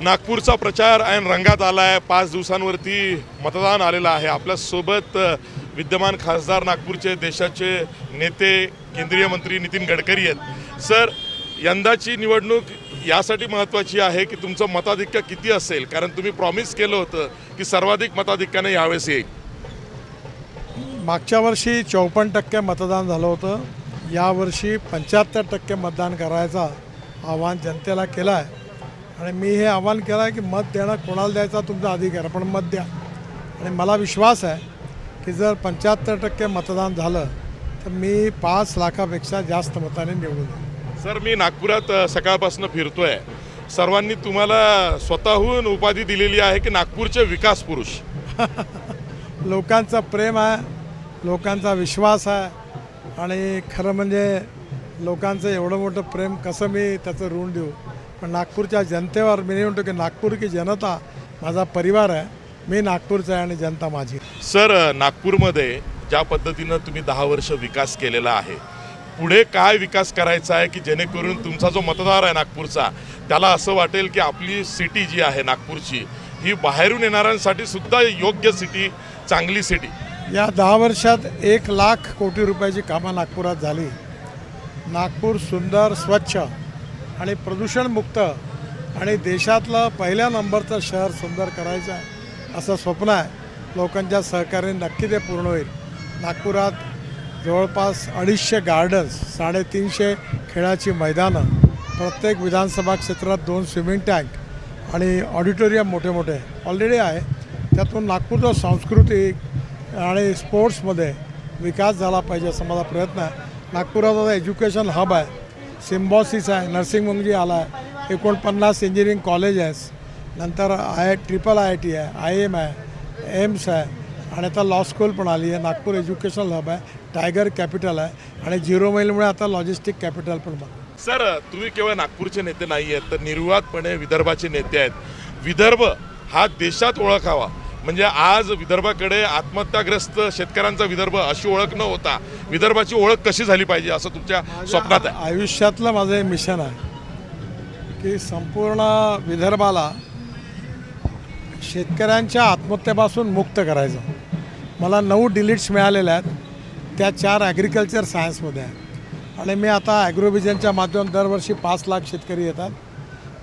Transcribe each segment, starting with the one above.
नागपूरचा प्रचार ऐन रंगात आला आहे पाच दिवसांवरती मतदान आलेलं आहे. आपल्यासोबत विद्यमान खासदार नागपूरचे देशाचे नेते केंद्रीय मंत्री नितीन गडकरी आहेत. सर यंदाची निवडणूक यासाठी महत्त्वाची आहे की तुमचं मताधिक्य किती असेल? कारण तुम्ही प्रॉमिस केलं होतं की सर्वाधिक मताधिक्याने यावेळेस येईल. मागच्या वर्षी चौपन्न टक्के मतदान झालं होतं. यावर्षी पंच्याहत्तर टक्के मतदान करायचा आव्हान जनतेला केलं आहे आणि मी हे आव्हान केलं आहे की मत देणं कोणाला द्यायचा तुमचा अधिकार आहे, पण मत द्या. आणि मला विश्वास आहे की जर पंच्याहत्तर टक्के मतदान झालं तर मी पाच लाखापेक्षा जास्त मताने निवडून येईन. सर मी नागपुरात सकाळपासून फिरतोय. सर्वांनी तुम्हाला स्वतःहून उपाधी दिलेली आहे की नागपूरचे विकास पुरुष? लोकांचं प्रेम आहे लोकांचा विश्वास आहे आणि खरं म्हणजे लोकांचं एवढं मोठं प्रेम कसं मी त्याचं ऋण देऊ? पण नागपूरच्या जनतेवर मी नाही म्हणतो की नागपूर की जनता माझा परिवार आहे. मी नागपूरचा आहे आणि जनता माझी. सर नागपूरमध्ये ज्या पद्धतीनं तुम्ही दहा वर्ष विकास केलेला आहे पुढे काय विकास करायचा आहे की जेणेकरून तुमचा जो मतदार आहे नागपूरचा त्याला असं वाटेल की आपली सिटी जी आहे नागपूरची ही बाहेरून येणाऱ्यांसाठी सुद्धा योग्य सिटी चांगली सिटी? या दहा वर्षात एक लाख कोटी रुपयाची कामं नागपुरात झाली. नागपूर सुंदर स्वच्छ आणि प्रदूषणमुक्त आणि देशातलं पहिल्या नंबरचं शहर सुंदर करायचं आहे असं स्वप्न आहे. लोकांच्या सहकार्याने नक्की ते पूर्ण होईल. नागपुरात जवळपास अडीचशे गार्डन्स साडेतीनशे खेळाची मैदानं प्रत्येक विधानसभा क्षेत्रात दोन स्विमिंग टँक आणि ऑडिटोरियम मोठे मोठे ऑलरेडी आहे. त्यातून नागपूरचं सांस्कृतिक आणि स्पोर्ट्समध्ये विकास झाला पाहिजे असा माझा प्रयत्न आहे. नागपुरात आता एज्युकेशन हब आहे. सिम्बॉसिस आहे नर्सिंग होम जी आला आहे. एकोणपन्नास इंजिनिअरिंग कॉलेज आहे नंतर आय ट्रिपल आय टी आहे आय एम आहे एम्स आहे. आणि आता लॉ स्कूल पण आली आहे. नागपूर एज्युकेशनल हब आहे टायगर कॅपिटल आहे. आणि झिरो मैलमुळे आता लॉजिस्टिक कॅपिटल पण बघ सर तुम्ही केवळ नागपूरचे नेते नाही आहेत तर निर्वातपणे विदर्भाचे नेते आहेत. विदर्भ हा देशात ओळखावा. म्हणजे आज विदर्भाकडे आत्महत्याग्रस्त शेतकऱ्यांचा विदर्भ अशी ओळख न होता विदर्भाची ओळख कशी झाली पाहिजे असं तुमच्या स्वप्नात आहे? आयुष्यातलं माझं हे मिशन आहे की संपूर्ण विदर्भाला शेतकऱ्यांच्या आत्महत्येपासून मुक्त करायचं. मला नऊ डिलीट्स मिळालेल्या आहेत. त्या चार ॲग्रिकल्चर सायन्समध्ये आहे आणि मी आता ॲग्रोव्हिजनच्या माध्यमातून दरवर्षी पाच लाख शेतकरी येतात.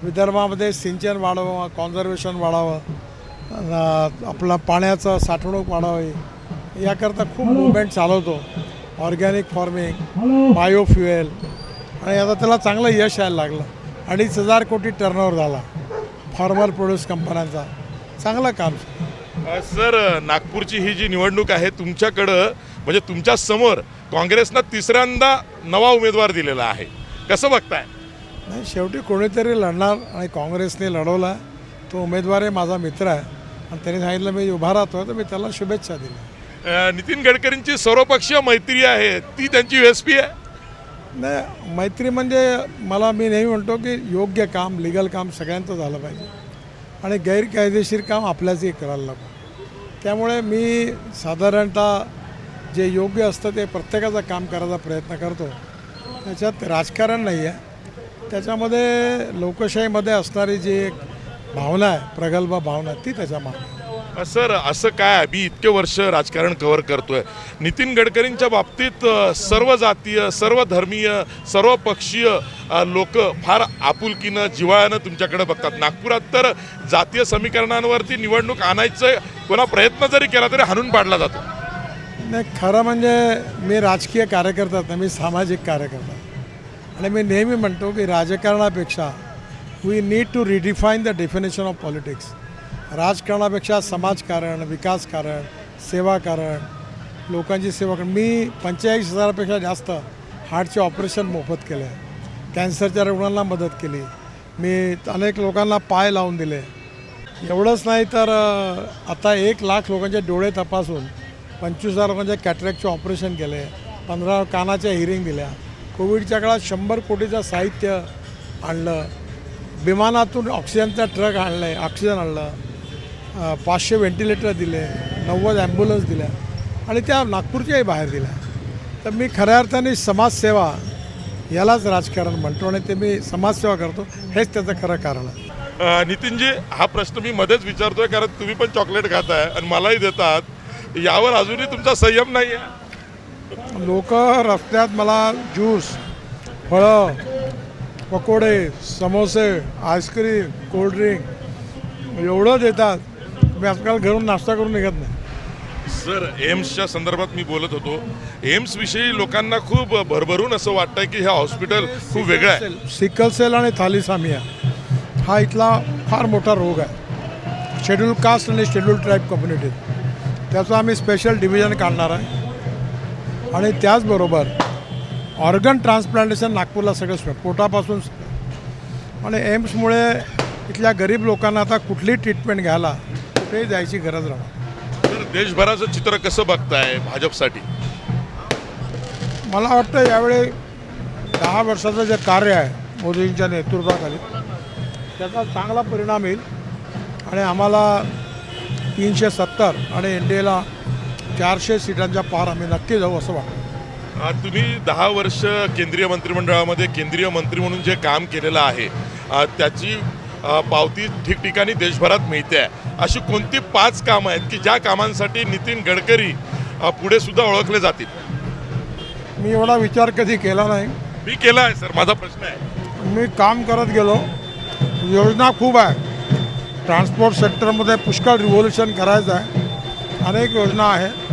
विदर्भामध्ये सिंचन वाढावं कॉन्झर्वेशन वाढावं आपलं पाण्याचं साठवणूक वाढावी याकरता खूप मुवमेंट चालवतो. ऑर्गॅनिक फार्मिंग बायोफ्युएल आणि आता त्याला चांगलं यश यायला लागलं. अडीच हजार कोटी टर्नओव्हर झाला. फार्मर प्रोड्यूस कंपन्यांचा चांगलं काम. सर नागपूरची ही जी निवडणूक आहे तुमच्याकडं म्हणजे तुमच्यासमोर काँग्रेसनं तिसऱ्यांदा नवा उमेदवार दिलेला आहे. कसं बघताय? नाही शेवटी कोणीतरी लढणार आणि काँग्रेसने लढवला. तो उमेदवार आहे माझा मित्र आहे. आणि त्यांनी सांगितलं मी उभा राहतो तर मी त्याला शुभेच्छा दिल्या नितीन गडकरींची सर्वपक्षीय मैत्री आहे ती त्यांची यू एस पी आहे? नाही मैत्री म्हणजे मला मी नेहमी म्हणतो की योग्य काम लिगल काम सगळ्यांचं झालं पाहिजे. आणि गैरकायदेशीर काम आपल्याचही करायला लागतं त्यामुळे मी साधारणतः जे योग्य असतं ते प्रत्येकाचं काम करायचा प्रयत्न करतो. त्याच्यात राजकारण नाही आहे. त्याच्यामध्ये लोकशाहीमध्ये असणारी जी एक भावना आहे प्रगल्भ भावना ती त्याच्यामागे. सर असं काय? मी इतके वर्ष राजकारण कव्हर करतोय. नितीन गडकरींच्या बाबतीत अ, सर्व जातीय सर्व धर्मीय सर्व पक्षीय लोक फार आपुलकीनं जिव्हाळ्यानं तुमच्याकडे बघतात. नागपुरात तर जातीय समीकरणांवरती निवडणूक आणायचं कोणा प्रयत्न जरी केला तरी हाणून पाडला जातो. नाही खरं म्हणजे मी राजकीय कार्यकर्ता नाही मी सामाजिक कार्यकर्ता. आणि मी नेहमी म्हणतो की राजकारणापेक्षा we need to redefine the definition of politics राजकारणापेक्षा समाजकारण विकासकारण सेवाकारण लोकांची सेवा करण. मी पंचेचाळीस हजारापेक्षा जास्त हार्टचे ऑपरेशन मोफत केले. कॅन्सरच्या रुग्णांना मदत केली. मी अनेक लोकांना पाय लावून दिले. एवढंच नाही तर आता एक लाख लोकांचे डोळे तपासून पंचवीस हजार लोकांच्या कॅटरॅक्टचे ऑपरेशन केले. पंधरा कानाच्या हिरिंग दिल्या. कोविडच्या काळात शंभर कोटीचं साहित्य आणलं. विमानातून ऑक्सिजनचा ट्रक आणलं आहे ऑक्सिजन आणलं. पाचशे व्हेंटिलेटर दिले नव्वद ॲम्ब्युलन्स दिल्या आणि त्या नागपूरच्याही बाहेर दिल्या. तर मी खऱ्या अर्थाने समाजसेवा यालाच राजकारण म्हणतो आणि ते मी समाजसेवा करतो हेच त्याचं खरं कारण आहे. नितीनजी हा प्रश्न मी मध्येच विचारतोय कारण तुम्ही पण चॉकलेट खाताय आणि मलाही देतात. यावर अजूनही तुमचा संयम नाही आहे लोक रस्त्यात मला ज्यूस फळं पकोडे समोसे आईस्क्रीम कोल्ड्रिंक एवढं देतात. मी आजकाल घरून नाश्ता करून निघत नाही. सर एम्सच्या संदर्भात मी बोलत होतो. एम्स विषयी लोकांना खूप भरभरून असं वाटतंय की हे हॉस्पिटल खूप वेगळं आहे. सिकल सेल आणि थालिसामिया हा इथला फार मोठा रोग आहे. शेड्यूल कास्ट आणि शेड्यूल ट्राईब कम्युनिटीत त्याचं आम्ही स्पेशल डिव्हिजन काढणार आहे. आणि त्याचबरोबर ऑर्गन ट्रान्सप्लांटेशन नागपूरला सगळं सोय पोटापासून. आणि एम्समुळे इथल्या गरीब लोकांना आता कुठली ट्रीटमेंट घ्यायला कुठेही जायची गरज राहणार. तर देशभराचं चित्र कसं बघताय भाजपसाठी? मला वाटतं यावेळी दहा वर्षाचं जे कार्य आहे मोदींच्या नेतृत्वाखाली त्याचा चांगला परिणाम येईल. आणि आम्हाला तीनशे सत्तर आणि एन डी एला चारशे सीटांच्या पार आम्ही नक्की जाऊ असं वाटतं. तुम्ही दहा वर्ष केंद्रीय मंत्रिमंडळामध्ये केंद्रीय मंत्री म्हणून जे काम केलेलं आहे त्याची पावती ठिकठिकाणी देशभरात मिळते आहे. अशी कोणती पाच कामं आहेत की ज्या कामांसाठी नितीन गडकरी पुढे सुद्धा ओळखले जातील? मी एवढा विचार कधी केला नाही. मी केला आहे सर. माझा प्रश्न आहे. मी काम करत गेलो. योजना खूप आहे. ट्रान्सपोर्ट सेक्टरमध्ये पुष्कळ रिव्होल्युशन करायचं आहे. अनेक योजना आहेत.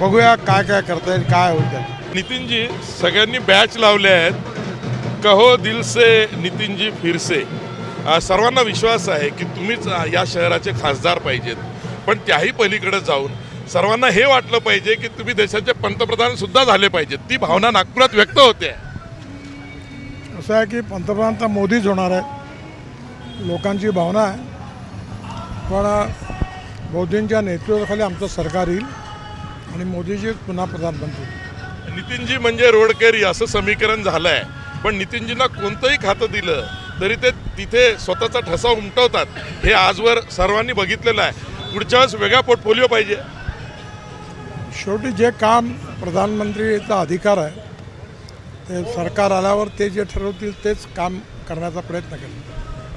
बघूया काय काय करता येईल काय होईल त्यात. नितीनजी सगळ्यांनी बॅच लावले आहेत. कहो दिल से नितीनजी फिरसे सर्वांना विश्वास आहे की तुम्हीच या शहराचे खासदार पाहिजेत. पण त्याही पलीकडे जाऊन सर्वांना हे वाटलं पाहिजे की तुम्ही देशाचे पंतप्रधान सुद्धा झाले पाहिजेत. ती भावना नागपुरात व्यक्त होते. असं आहे की पंतप्रधान तर मोदीच होणार आहे लोकांची भावना आहे. पण मोदींच्या नेतृत्वाखाली आमचं सरकार येईल. आणि मोदीजीच पुन्हा प्रधानमंत्री. नितीनजी म्हणजे रोडकरी असं समीकरण झालं आहे पण नितीनजींना कोणतंही खातं दिलं तरी ते तिथे स्वतःचा ठसा उमटवतात. हे आजवर सर्वांनी बघितलेलं आहे. पुढच्या वेळेस वेगळा पोर्टफोलिओ पाहिजे. शेवटी जे काम प्रधानमंत्रीचा अधिकार आहे ते सरकार आल्यावर ते जे ठरवतील तेच काम करण्याचा प्रयत्न करेल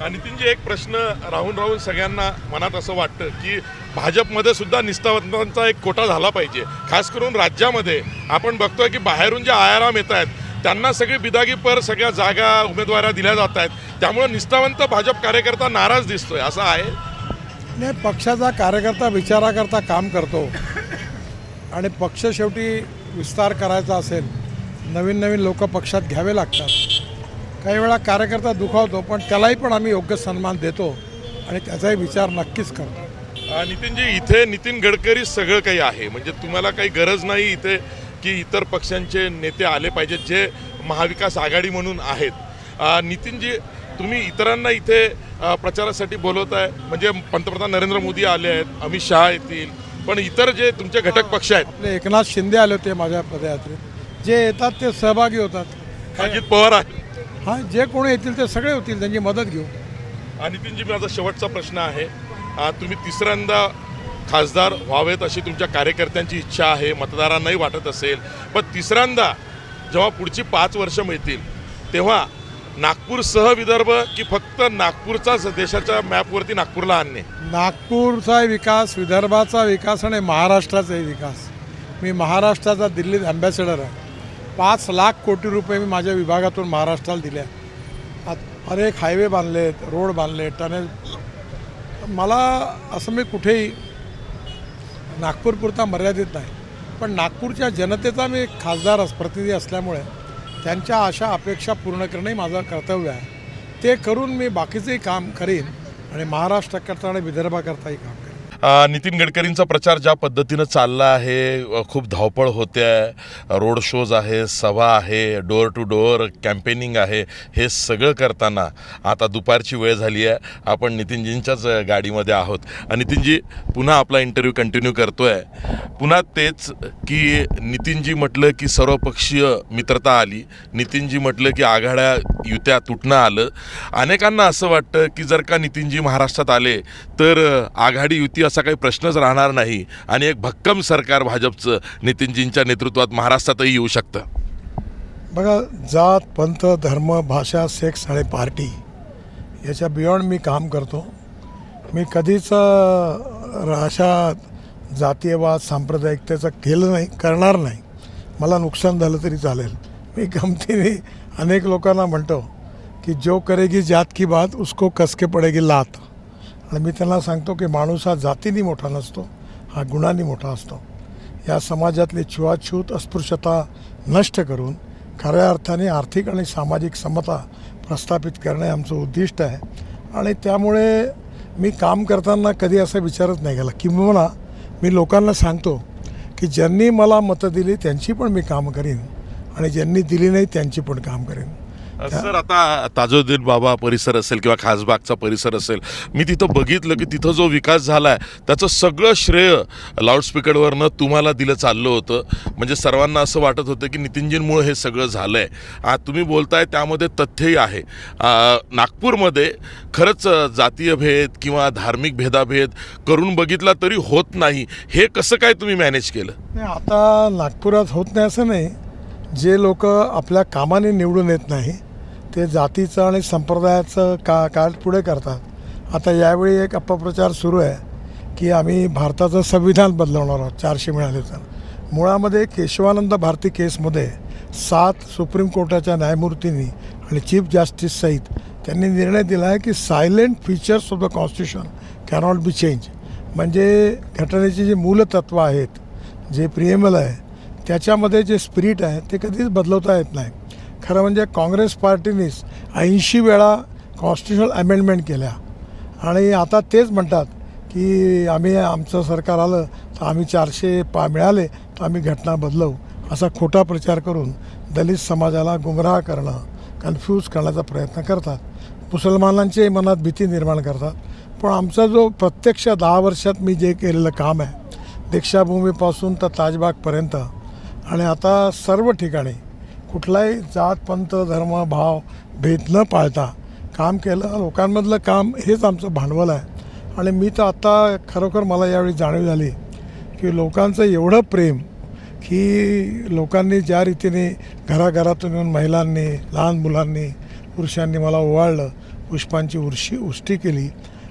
आणि नितीनजी एक प्रश्न राहून राहून सगळ्यांना मनात असं वाटतं की भाजपमध्ये सुद्धा निष्ठावंतांचा एक कोटा झाला पाहिजे. खास करून राज्यामध्ये. आपण बघतोय की बाहेरून जे आयाराम येत आहेत त्यांना सगळी बिदागीपर सगळ्या जागा उमेदवाऱ्या दिल्या जात आहेत. त्यामुळे निष्ठावंत भाजप कार्यकर्ता नाराज दिसतोय. असं आहे? नाही पक्षाचा कार्यकर्ता विचाराकरता काम करतो. आणि पक्ष शेवटी विस्तार करायचा असेल नवीन नवीन लोक पक्षात घ्यावे लागतात. काही वेळा कार्यकर्ता दुखावतो पण त्यालाही पण आम्ही योग्य सन्मान देतो आणि त्याचाही विचार नक्कीच करतो. नितीनजी इथे नितीन गडकरी सगळं काही आहे. म्हणजे तुम्हाला काही गरज नाही इथे की इतर पक्षांचे नेते आले पाहिजेत जे महाविकास आघाडी म्हणून आहेत. नितीनजी तुम्ही इतरांना इथे प्रचारासाठी बोलवत आहे म्हणजे पंतप्रधान नरेंद्र मोदी आले आहेत अमित शहा येतील. पण इतर जे तुमचे घटक पक्ष आहेत. आपले एकनाथ शिंदे आले होते माझ्या पदयात्रेत. जे येतात ते सहभागी होतात. अजित पवार आहे हां जे कोणी येतील ते सगळे होतील त्यांची मदत घेऊ. आणि नितीनजी माझा शेवटचा प्रश्न आहे. तुम्ही तिसऱ्यांदा खासदार व्हावेत अशी तुमच्या कार्यकर्त्यांची इच्छा आहे मतदारांनाही वाटत असेल. पण तिसऱ्यांदा जेव्हा पुढची पाच वर्ष मिळतील तेव्हा नागपूरसह विदर्भ की फक्त नागपूरचाच देशाच्या मॅपवरती नागपूरला आणणे? नागपूरचा विकास विदर्भाचा विकास आणि महाराष्ट्राचाही विकास. मी महाराष्ट्राचा दिल्लीत अँबॅसेडर आहे. पाच लाख कोटी रुपये मी माझ्या विभागातून महाराष्ट्राला दिले अनेक हायवे बांधलेत रोड बांधले टनेल मला असं मी कुठेही नागपूरपुरता मर्यादित नाही. पण नागपूरच्या जनतेचा मी खासदार अस प्रतिनिधी असल्यामुळे त्यांच्या आशा अपेक्षा पूर्ण करणंही माझं कर्तव्य आहे. ते करून मी बाकीचंही काम करीन आणि महाराष्ट्राकरता आणि विदर्भाकरताही काम नितीन गडकरींचा प्रचार ज्या पद्धतीनं चालला आहे खूप धावपळ होते आहे. रोड शोज आहे सभा आहे डोअर टू डोअर कॅम्पेनिंग आहे हे सगळं करताना आता दुपारची वेळ झाली आहे. आपण नितीनजींच्याच गाडीमध्ये आहोत. नितीनजी पुन्हा आपला इंटरव्ह्यू कंटिन्यू करतो आहे पुन्हा तेच की नितीनजी म्हटलं की सर्वपक्षीय मित्रता आली. नितीनजी म्हटलं की आघाड्या युत्या तुटणं आलं. अनेकांना असं वाटतं की जर का नितीनजी महाराष्ट्रात आले तर आघाडी युती असा काही प्रश्नच राहणार नाही आणि एक भक्कम सरकार भाजपचं नितीनजींच्या नेतृत्वात महाराष्ट्रातही येऊ शकतं. बघा जात पंथ धर्म भाषा सेक्स आणि पार्टी याच्या बियॉन्ड मी काम करतो. मी कधीच अशा जातीयवाद सांप्रदायिकतेचं केलं नाही करणार नाही. मला नुकसान झालं तरी चालेल. मी गमतीने अनेक लोकांना म्हणतो की जो करेगी जात की बात उसको कसके पडेगी लात. आणि मी त्यांना सांगतो की माणूस हा जातीने मोठा नसतो हा गुणांनी मोठा असतो. या समाजातली छुआछूत अस्पृश्यता नष्ट करून खऱ्या अर्थाने आर्थिक आणि सामाजिक समता प्रस्थापित करणे आमचं उद्दिष्ट आहे. आणि त्यामुळे मी काम करताना कधी असं विचारत नाही गेला. किंबहुना मी लोकांना सांगतो की ज्यांनी मला मतं दिली त्यांची पण मी काम करीन आणि ज्यांनी दिली नाही त्यांची पण काम करीन. सर आता ताजुद्दीन बाबा परिसर असेल किंवा खासबागचा परिसर असेल मी तिथं बघितलं की तिथं जो विकास झाला आहे त्याचं सगळं श्रेय लाऊडस्पीकरवरनं तुम्हाला दिलं चाललं होतं. म्हणजे सर्वांना असं वाटत होतं की नितीनजींमुळे हे सगळं झालं आहे तुम्ही बोलताय त्यामध्ये तथ्यही आहे. नागपूरमध्ये खरंच जातीय भेद किंवा धार्मिक भेदाभेद करून बघितला तरी होत नाही. हे कसं काय तुम्ही मॅनेज केलं? नाही आता नागपुरात होत नाही असं नाही. जे लोक आपल्या कामाने निवडून येत नाही ते जातीचं आणि संप्रदायाचं का काळ पुढे करतात. आता यावेळी एक अपप्रचार सुरू आहे की आम्ही भारताचं संविधान बदलवणार आहोत चारशे मिळाले तर मुळामध्ये केशवानंद भारती केसमध्ये सात सुप्रीम कोर्टाच्या न्यायमूर्तींनी आणि चीफ जस्टिस सहित त्यांनी निर्णय दिला आहे की silent features of the constitution cannot be change. म्हणजे घटनेची जी मूलतत्व आहेत जे प्रिएमल आहे त्याच्यामध्ये जे स्पिरिट आहे ते कधीच बदलवता येत नाही. खरं म्हणजे काँग्रेस पार्टीनेच ऐंशी वेळा कॉन्स्टिट्युशनल अमेंडमेंट केल्या. आणि आता तेच म्हणतात की आम्ही आमचं सरकार आलं तर आम्ही चारशे पा मिळाले तर आम्ही घटना बदलवू. असा खोटा प्रचार करून दलित समाजाला गुमराह करणं कन्फ्यूज करण्याचा प्रयत्न करतात. मुसलमानांच्याही मनात भीती निर्माण करतात. पण आमचा जो प्रत्यक्ष दहा वर्षात मी जे केलेलं काम आहे दीक्षाभूमीपासून तर ताजबागपर्यंत आणि आता सर्व ठिकाणी कुठलाही जात पंत धर्म भाव भेद न पाळता काम केलं. लोकांमधलं काम हेच आमचं भांडवल आहे. आणि मी तर आत्ता खरोखर मला यावेळी जाणीव झाली की लोकांचं एवढं प्रेम की लोकांनी ज्या रीतीने घराघरातून येऊन महिलांनी लहान मुलांनी पुरुषांनी मला ओवाळलं पुष्पांची उर्शी उष्टी केली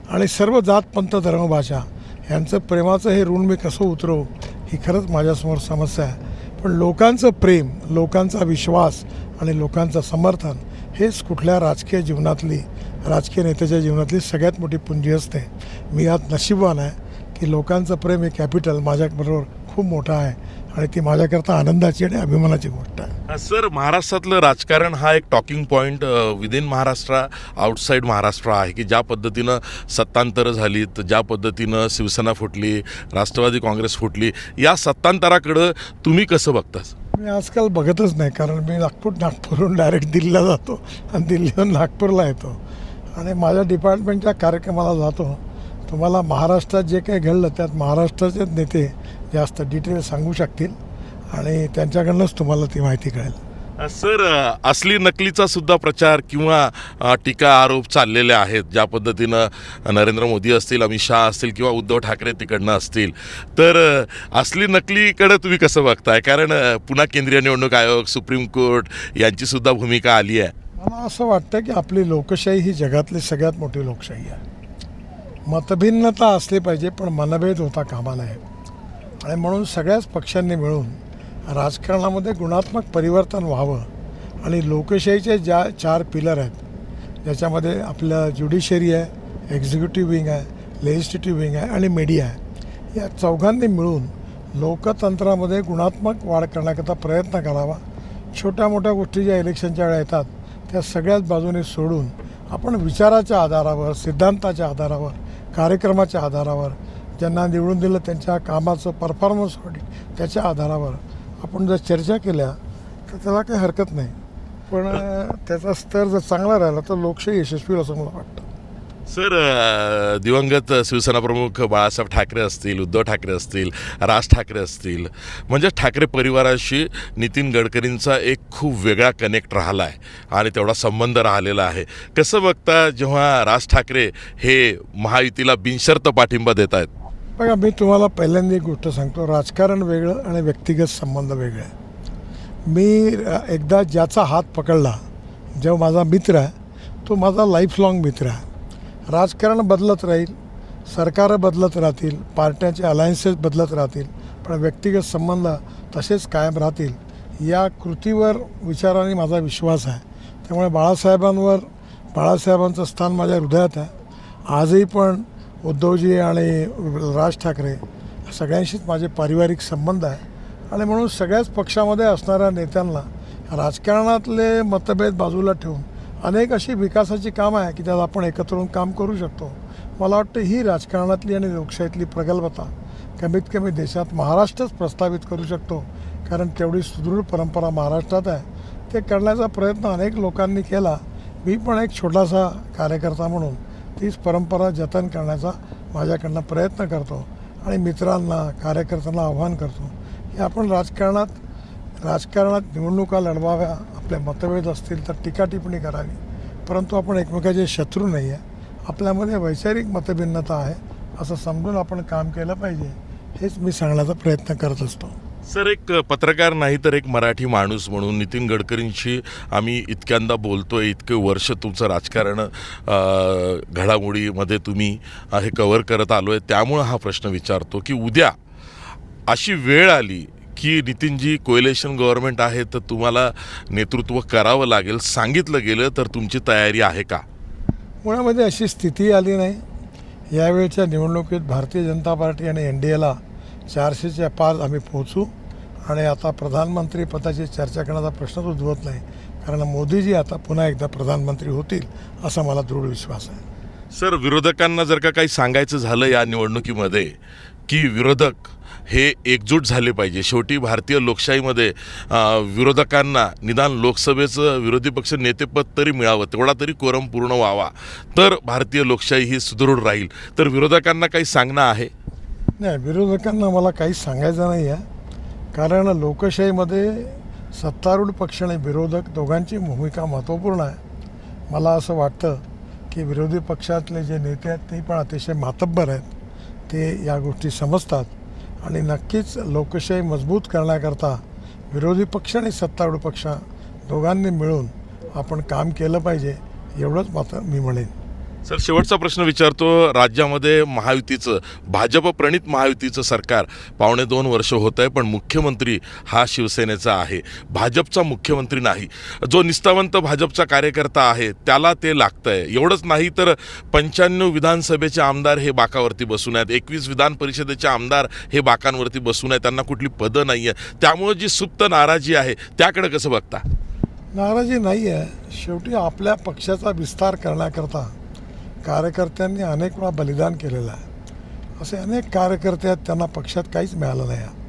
आणि सर्व जात पंत धर्मभाषा यांचं प्रेमाचं हे ऋण मी कसं उतरवू ही खरंच माझ्यासमोर समस्या आहे. पण लोकांचं प्रेम लोकांचा विश्वास आणि लोकांचं समर्थन हेच कुठल्या राजकीय जीवनातली राजकीय नेत्याच्या जीवनातली सगळ्यात मोठी पुंजी असते. मी यात नशीबवान आहे की लोकांचं प्रेम हे कॅपिटल माझ्याबरोबर खूप मोठं आहे. आणि ती माझ्याकरता आनंदाची आणि अभिमानाची गोष्ट आहे. सर महाराष्ट्रातलं राजकारण हा एक talking point within Maharashtra outside Maharashtra आहे की ज्या पद्धतीनं सत्तांतरं झालीत ज्या पद्धतीनं शिवसेना फुटली राष्ट्रवादी काँग्रेस फुटली या सत्तांतराकडं तुम्ही कसं बघता मी आजकाल बघतच नाही कारण मी नागपूर नागपूरहून डायरेक्ट दिल्लीला जातो आणि दिल्लीहून नागपूरला येतो. आणि माझ्या डिपार्टमेंटच्या कार्यक्रमाला जातो. तुम्हाला महाराष्ट्रात जे काही घडलं त्यात महाराष्ट्राचेच नेते जास्त डिटेल सांगू शकतील आणि त्यांच्याकडनंच तुम्हाला ती माहिती कळेल. सर असली नकलीचा सुद्धा प्रचार किंवा टीका आरोप चाललेले आहेत ज्या पद्धतीनं नरेंद्र मोदी असतील अमित शहा असतील किंवा उद्धव ठाकरे तिकडनं असतील. तर असली नकलीकडे तुम्ही कसं बघताय? कारण पुन्हा केंद्रीय निवडणूक आयोग सुप्रीम कोर्ट यांची सुद्धा भूमिका आली आहे. मला असं वाटतं की आपली लोकशाही ही जगातली सगळ्यात मोठी लोकशाही आहे. मतभिन्नता असली पाहिजे पण मनभेद होता कामा नये. आणि म्हणून सगळ्याच पक्षांनी मिळून राजकारणामध्ये गुणात्मक परिवर्तन व्हावं आणि लोकशाहीचे ज्या चार पिलर आहेत ज्याच्यामध्ये आपलं ज्युडिशरी आहे एक्झिक्युटिव्ह विंग आहे लेजिस्लेटिव्ह विंग आहे आणि मीडिया आहे या चौघांनी मिळून लोकतंत्रामध्ये गुणात्मक वाढ करण्याकरता प्रयत्न करावा. छोट्या मोठ्या गोष्टी ज्या इलेक्शनच्या वेळा येतात त्या सगळ्याच बाजूने सोडून आपण विचाराच्या आधारावर सिद्धांताच्या आधारावर कार्यक्रमाच्या आधारावर ज्यांना निवडून दिलं त्यांच्या कामाचं परफॉर्मन्स त्याच्या आधारावर. आपण जर चर्चा केल्या तर त्याला काही हरकत नाही. पण त्याचा स्तर जर चांगला राहिला तर लोकशाही यशस्वी असं मला वाटतं. सर दिवंगत शिवसेना प्रमुख बाळासाहेब ठाकरे असतील उद्धव ठाकरे असतील राज ठाकरे असतील म्हणजे ठाकरे परिवाराशी नितीन गडकरींचा एक खूप वेगळा कनेक्ट राहिला आहे आणि तेवढा संबंध राहिलेला आहे. कसं बघता जेव्हा राज ठाकरे हे महायुतीला बिनशर्त पाठिंबा देत आहेत बघा मी तुम्हाला पहिल्यांदा एक गोष्ट सांगतो. राजकारण वेगळं आणि व्यक्तिगत संबंध वेगळे. आहे मी एकदा ज्याचा हात पकडला जो माझा मित्र आहे तो माझा लाईफ लाँग मित्र आहे. राजकारण बदलत राहील सरकारं बदलत राहतील पार्ट्याचे अलायन्सेस बदलत राहतील पण व्यक्तिगत संबंध तसेच कायम राहतील या कृतीवर विचाराने माझा विश्वास आहे. त्यामुळे बाळासाहेबांवर बाळासाहेबांचं स्थान माझ्या हृदयात आहे. आजही पण उद्धवजी आणि राज ठाकरे सगळ्यांशीच माझे पारिवारिक संबंध आहे. आणि म्हणून सगळ्याच पक्षामध्ये असणाऱ्या नेत्यांना राजकारणातले मतभेद बाजूला ठेवून अनेक अशी विकासाची कामं आहे की त्यात आपण एकत्र येऊन काम करू शकतो. मला वाटतं ही राजकारणातली आणि लोकशाहीतली प्रगल्भता कमीत कमी देशात महाराष्ट्रच प्रस्थापित करू शकतो. कारण तेवढी सुदृढ परंपरा महाराष्ट्रात आहे. ते करण्याचा प्रयत्न अनेक लोकांनी केला. मी पण एक छोटासा कार्यकर्ता म्हणून तीच परंपरा जतन करण्याचा माझ्याकडनं प्रयत्न करतो आणि मित्रांना कार्यकर्त्यांना आव्हान करतो. की आपण राजकारणात राजकारणात निवडणुका लढवाव्या आपले मतभेद असतील तर टीका टिप्पणी करावी. परंतु आपण एकमेकाचे शत्रू नाही आहे. आपल्यामध्ये वैचारिक मतभिन्नता आहे असं समजून आपण काम केलं पाहिजे हेच मी सांगण्याचा प्रयत्न करत असतो. सर एक पत्रकार नाही तर एक मराठी माणूस म्हणून नितीन गडकरींशी आम्ही इतक्यांदा बोलतोय इतके वर्ष तुमचं राजकारण घडामोडीमध्ये तुम्ही हे कव्हर करत आलो आहे त्यामुळं हा प्रश्न विचारतो की उद्या अशी वेळ आली की नितीनजी कोयलेशन गव्हर्नमेंट आहे तर तुम्हाला नेतृत्व करावं लागेल सांगितलं गेलं तर तुमची तयारी आहे का? मुळामध्ये अशी स्थिती आली नाही. यावेळच्या निवडणुकीत भारतीय जनता पार्टी आणि एन डी एला चारशेच्या पार आम्ही पोहोचू आणि आता प्रधानमंत्री पदाची चर्चा करण्याचा प्रश्नच उद्भवत नाही. कारण मोदीजी आता पुन्हा एकदा प्रधानमंत्री होतील असा मला दृढ विश्वास आहे. सर विरोधकांना जर का काही सांगायचं झालं या निवडणुकीमध्ये की विरोधक हे एकजूट झाले पाहिजे. शेवटी भारतीय लोकशाहीमध्ये विरोधकांना निदान लोकसभेचं विरोधी पक्ष नेतेपद तरी मिळावं तेवढा तरी कोरम पूर्ण व्हावा. तर भारतीय लोकशाही ही सुदृढ राहील. तर विरोधकांना काही सांगणं आहे? नाही विरोधकांना मला काहीच सांगायचं नाही आहे. कारण लोकशाहीमध्ये सत्तारूढ पक्ष आणि विरोधक दोघांची भूमिका महत्त्वपूर्ण आहे. मला असं वाटतं की विरोधी पक्षातले जे नेते आहेत ते पण अतिशय मातब्बर आहेत. ते या गोष्टी समजतात आणि नक्कीच लोकशाही मजबूत करण्याकरता विरोधी पक्ष आणि सत्तारूढ पक्ष दोघांनी मिळून आपण काम केलं पाहिजे एवढंच मात्र मी म्हणेन. सर शेवटचा प्रश्न विचारतो राज्यामध्ये महायुतीचं भाजप प्रणित महायुतीचं सरकार पावणे दोन वर्ष होत आहे पण मुख्यमंत्री हा शिवसेनेचा आहे. भाजपचा मुख्यमंत्री नाही. जो निष्ठावंत भाजपचा कार्यकर्ता आहे त्याला ते लागतं आहे एवढंच नाही तर पंच्याण्णव विधानसभेचे आमदार हे बाकावरती बसून आहेत. एकवीस विधान परिषदेचे आमदार हे बाकांवरती बसून आहेत. त्यांना कुठली पदं नाही आहे त्यामुळे जी सुप्त नाराजी आहे त्याकडे कसं बघता? नाराजी नाही आहे शेवटी आपल्या पक्षाचा विस्तार करण्याकरता कार्यकर्त्यांनी अनेक वेळा बलिदान केलेलं आहे. असे अनेक कार्यकर्ते आहेत त्यांना पक्षात काहीच मिळालं नाही आहे.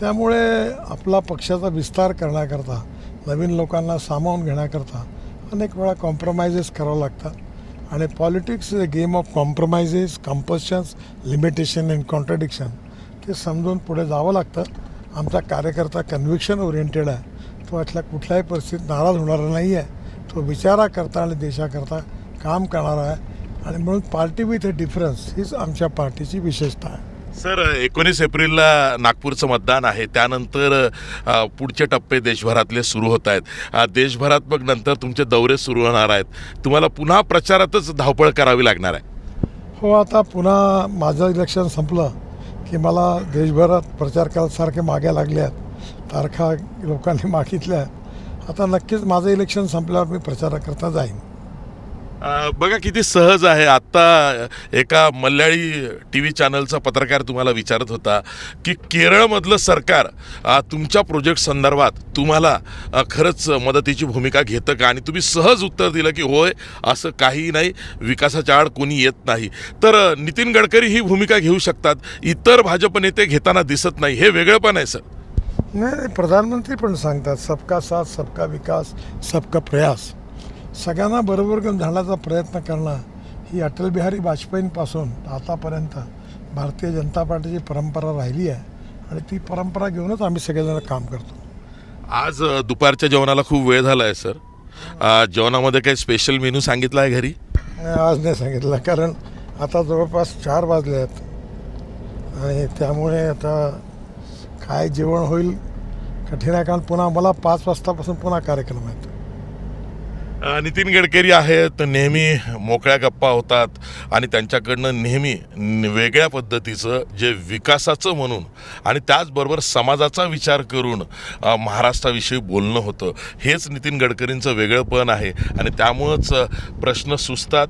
त्यामुळे आपला पक्षाचा विस्तार करण्याकरता नवीन लोकांना सामावून घेण्याकरता अनेक वेळा कॉम्प्रोमाइजेस करावं लागतात. आणि politics is a game of compromises compulsions limitation and contradiction ते समजून पुढे जावं लागतं. आमचा कार्यकर्ता कन्व्हिक्शन ओरिएंटेड आहे. तो यातल्या कुठल्याही परिस्थितीत नाराज होणारा नाही आहे तो विचाराकरता आणि देशाकरता काम करणारा आहे. आणि म्हणून पार्टी विथ अ डिफरन्स हीच आमच्या पार्टीची विशेषता आहे. सर एकोणीस एप्रिलला नागपूरचं मतदान आहे. त्यानंतर अ, पुढचे टप्पे देशभरातले सुरू होत आहेत. अ, देशभरात मग नंतर तुमचे दौरे सुरू होणार आहेत. तुम्हाला पुन्हा प्रचारातच धावपळ करावी लागणार आहे. हो आता पुन्हा माझं इलेक्शन संपलं की मला देशभरात प्रचार करायसारखे मागे लागले आहेत. तारखा लोकांनी मागितल्या आता नक्कीच माझं इलेक्शन संपल्यावर मी प्रचाराकरता जाईन. बघा किती सहज आहे. आत्ता एका मल्याळी टी व्ही चॅनलचा पत्रकार तुम्हाला विचारत होता की केरळमधलं सरकार तुमच्या प्रोजेक्ट संदर्भात तुम्हाला खरंच मदतीची भूमिका घेतं का? आणि तुम्ही सहज उत्तर दिलं की होय असं काही नाही विकासाच्या आड कोणी येत नाही. तर नितीन गडकरी ही भूमिका घेऊ शकतात. इतर भाजप नेते घेताना दिसत नाही. हे वेगळं पण आहे सर. नाही नाही, प्रधानमंत्री पण सांगतात सबका साथ सबका विकास सबका प्रयास. सगळ्यांना बरोबर घेऊन जाण्याचा प्रयत्न करणं ही अटल बिहारी वाजपेयींपासून आतापर्यंत भारतीय जनता पार्टीची परंपरा राहिली आहे आणि ती परंपरा घेऊनच आम्ही सगळेजण काम करतो. आज दुपारच्या जेवणाला खूप वेळ झाला आहे सर जेवणामध्ये काही स्पेशल मेनू सांगितला आहे घरी? आज नाही सांगितलं कारण आता जवळपास चार वाजले आहेत. आणि त्यामुळे आता काय जेवण होईल कठीण आहे कारण पुन्हा मला पाच वाजतापासून पुन्हा कार्यक्रम आहेत. नितीन गडकरी आहेत नेहमी मोकळ्या गप्पा होतात आणि त्यांच्याकडनं नेहमी वेगळ्या पद्धतीचं जे विकासाचं म्हणून आणि त्याचबरोबर समाजाचा विचार करून महाराष्ट्राविषयी बोलणं होतं. हेच नितीन गडकरींचं वेगळंपण आहे आणि त्यामुळंच प्रश्न सुचतात.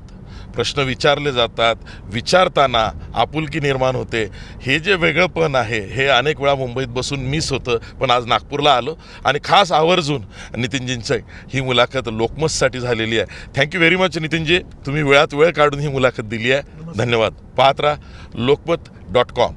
प्रश्न विचारले जातात. विचारताना आपुलकी निर्माण होते. हे जे वेगळंपण आहे हे अनेक वेळा मुंबईत बसून मिस होतं पण आज नागपूरला आलो आणि खास आवर्जून नितीनजींचं ही मुलाखत लोकमतसाठी झालेली आहे. Thank you very much Nitinji. तुम्ही वेळात वेळ काढून ही मुलाखत दिली आहे. धन्यवाद. पाहत राहा लोकमत डॉट कॉम.